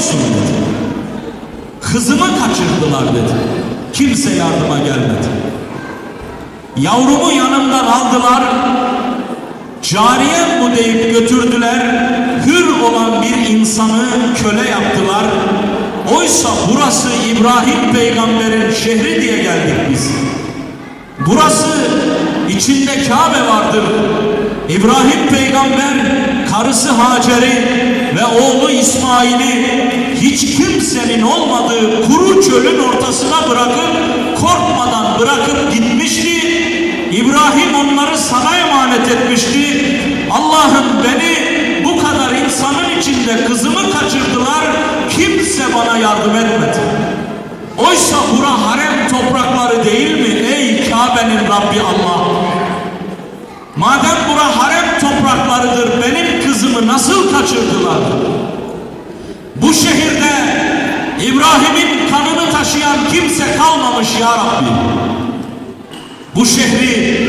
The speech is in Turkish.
musun dedi. Kızımı kaçırdılar dedi. Kimse yardıma gelmedi. Yavrumu yanımdan aldılar. Cariyem bu deyip götürdüler. Hür olan bir insanı köle yaptılar. Oysa burası İbrahim peygamberin şehri diye geldik biz. Burası içinde Kabe vardır. İbrahim peygamber karısı Hacer'i ve oğlu İsmail'i hiç kimsenin olmadığı kuru çölün ortasına bırakıp korkmadan bırakıp gitmişti. İbrahim onları sana emanet etmişti. Allah'ım beni bu kadar insanın içinde kızımı kaçırdılar. Kimse bana yardım etmedi. Oysa bura harem toprakları değil mi ey Kabe'nin Rabbi Allah? Madem bura harem topraklarıdır benim kızımı nasıl kaçırdılar? Bu şehirde İbrahim'in kanını taşıyan kimse kalmamış ya Rabbi. Bu şehri